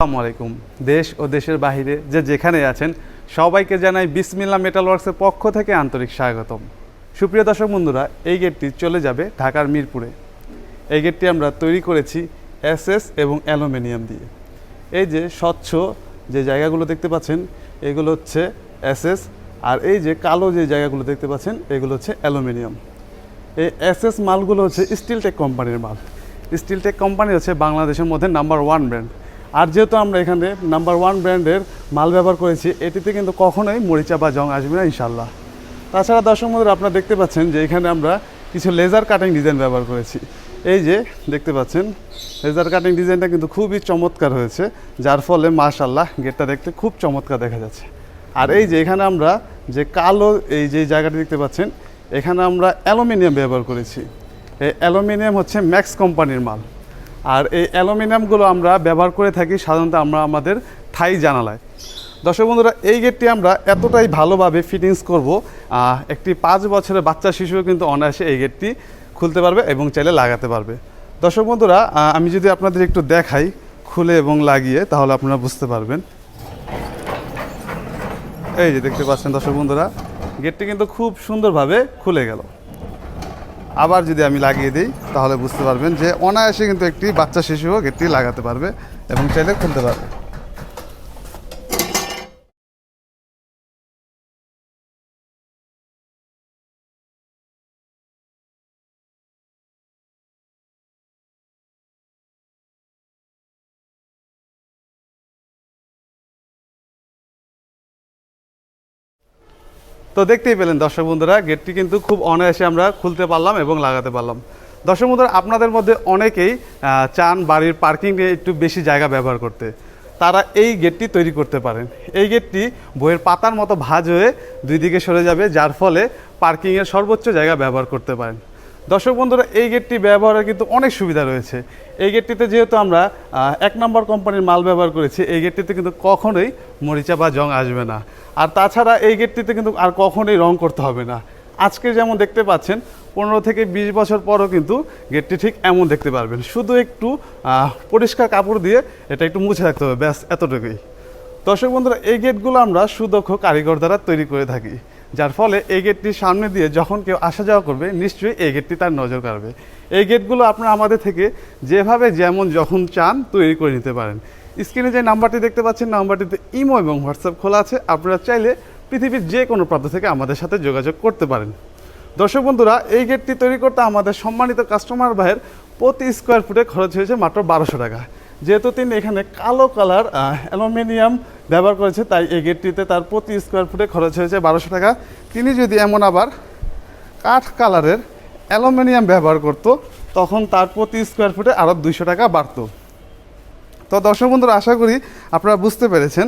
আসসালামু আলাইকুম। দেশ ও দেশের বাইরে যে যেখানে আছেন, সবাইকে জানাই বিসমিল্লা মেটাল ওয়ার্কসের পক্ষ থেকে আন্তরিক স্বাগতম। সুপ্রিয় দর্শক বন্ধুরা, এই গেটটি চলে যাবে ঢাকার মিরপুরে। এই গেটটি আমরা তৈরি করেছি এসএস এবং অ্যালুমিনিয়াম দিয়ে। এই যে স্বচ্ছ যে জায়গাগুলো দেখতে পাচ্ছেন, এগুলো হচ্ছে এসএস, আর এই যে কালো যে জায়গাগুলো দেখতে পাচ্ছেন, এগুলো হচ্ছে অ্যালুমিনিয়াম। এই এসএস মালগুলো হচ্ছে স্টিলটেক কোম্পানির মাল। স্টিলটেক কোম্পানি হচ্ছে বাংলাদেশের মধ্যে নাম্বার ওয়ান ব্র্যান্ড আর যেহেতু আমরা এখানে নাম্বার ওয়ান ব্র্যান্ডের মাল ব্যবহার করেছি, এটিতে কিন্তু কখনোই মরিচা বা জং আসবে না ইনশাল্লাহ তাছাড়া দর্শক বন্ধুরা, আপনারা দেখতে পাচ্ছেন যে এখানে আমরা কিছু লেজার কাটিং ডিজাইন ব্যবহার করেছি। এই যে দেখতে পাচ্ছেন লেজার কাটিং ডিজাইনটা কিন্তু খুবই চমৎকার হয়েছে, যার ফলে মাশাল্লাহ গেটটা দেখতে খুব চমৎকার দেখা যাচ্ছে। আর এই যে এখানে আমরা যে কালো এই যে জায়গাটি দেখতে পাচ্ছেন, এখানে আমরা অ্যালুমিনিয়াম ব্যবহার করেছি। এই অ্যালুমিনিয়াম হচ্ছে ম্যাক্স কোম্পানির মাল। আর এই অ্যালুমিনিয়ামগুলো আমরা ব্যবহার করে থাকি সাধারণত আমরা আমাদের থাই জানালায়। দর্শক বন্ধুরা, এই গেটটি আমরা এতটাই ভালোভাবে ফিটিংস করব একটি পাঁচ বছরের বাচ্চা শিশুও কিন্তু অনায়াসে এই গেটটি খুলতে পারবে এবং চাইলে লাগাতে পারবে। দর্শক বন্ধুরা আমি যদি আপনাদের একটু দেখাই, খুলে এবং লাগিয়ে, তাহলে আপনারা বুঝতে পারবেন। এই যে দেখতে পাচ্ছেন দর্শক বন্ধুরা, গেটটি কিন্তু খুব সুন্দরভাবে খুলে গেল। আবার যদি আমি লাগিয়ে দিই, তাহলে বুঝতে পারবেন যে অনায়াসে কিন্তু একটি বাচ্চা শিশুও গেটটি লাগাতে পারবে এবং চাইলে খুলতে পারবে। তো দেখতেই পেলেন দর্শক বন্ধুরা, গেটটি কিন্তু খুব অনায়াসে আমরা খুলতে পারলাম এবং লাগাতে পারলাম। দর্শক বন্ধুরা, আপনাদের মধ্যে অনেকেই চান বাড়ির পার্কিংয়ে একটু বেশি জায়গা ব্যবহার করতে। তারা এই গেটটি তৈরি করতে পারেন। এই গেটটি বইয়ের পাতার মতো ভাঁজ হয়ে দুই দিকে সরে যাবে, যার ফলে পার্কিংয়ের সর্বোচ্চ জায়গা ব্যবহার করতে পারেন। দর্শক বন্ধুরা, এই গেটটি ব্যবহারের কিন্তু অনেক সুবিধা রয়েছে। এই গেটটিতে যেহেতু আমরা এক নম্বর কোম্পানির মাল ব্যবহার করেছি, এই গেটটিতে কিন্তু কখনোই মরিচা বা জং আসবে না। আর তাছাড়া এই গেটটিতে কিন্তু আর কখনোই রং করতে হবে না। আজকে যেমন দেখতে পাচ্ছেন, পনেরো থেকে বিশ বছর পরও কিন্তু গেটটি ঠিক এমন দেখতে পারবেন। শুধু একটু পরিষ্কার কাপড় দিয়ে এটা একটু মুছে রাখতে হবে, ব্যাস, এতটুকুই। দর্শক বন্ধুরা, এই গেটগুলো আমরা সুদক্ষ কারিগর দ্বারা তৈরি করে থাকি। যার ফলে এই গেটটির সামনে দিয়ে যখন কেউ আসা যাওয়া করবে, নিশ্চয়ই এই গেটটি তার নজর কাড়বে। এই গেটগুলো আপনারা আমাদের থেকে যেভাবে যেমন যখন চান তৈরি করে নিতে পারেন। স্ক্রিনে যে নাম্বারটি দেখতে পাচ্ছেন, নাম্বারটিতে ইমো এবং হোয়াটসঅ্যাপ খোলা আছে। আপনারা চাইলে পৃথিবীর যে কোনো প্রান্ত থেকে আমাদের সাথে যোগাযোগ করতে পারেন। দর্শক বন্ধুরা, এই গেটটি তৈরি করতে আমাদের সম্মানিত কাস্টমার ভাইয়ের প্রতি স্কোয়ার ফুটে খরচ হয়েছে মাত্র বারোশো টাকা। যেহেতু তিনি এখানে কালো কালার অ্যালুমিনিয়াম ব্যবহার করেছে, তাই এই গেটটিতে তার প্রতি স্কোয়ার ফুটে খরচ হয়েছে বারোশো টাকা। তিনি যদি এমন আবার কাঠ কালারের অ্যালুমিনিয়াম ব্যবহার করত, তখন তার প্রতি স্কোয়ার ফুটে আরও দুইশো টাকা বাড়তো। তো দর্শক বন্ধুরা, আশা করি আপনারা বুঝতে পেরেছেন।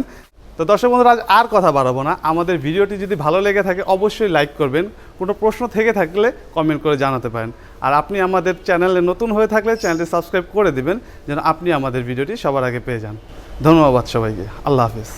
তো দর্শক বন্ধুরা, আজ আর কথা বাড়াবো না। আমাদের ভিডিওটি যদি ভালো লেগে থাকে, অবশ্যই লাইক করবেন। কোনো প্রশ্ন থেকে থাকলে কমেন্ট করে জানাতে পারেন। আর আপনি আমাদের চ্যানেলে নতুন হয়ে থাকলে চ্যানেলটি সাবস্ক্রাইব করে দিবেন, যেন আপনি আমাদের ভিডিওটি সবার আগে পেয়ে যান। ধন্যবাদ সবাইকে। আল্লাহ হাফিজ।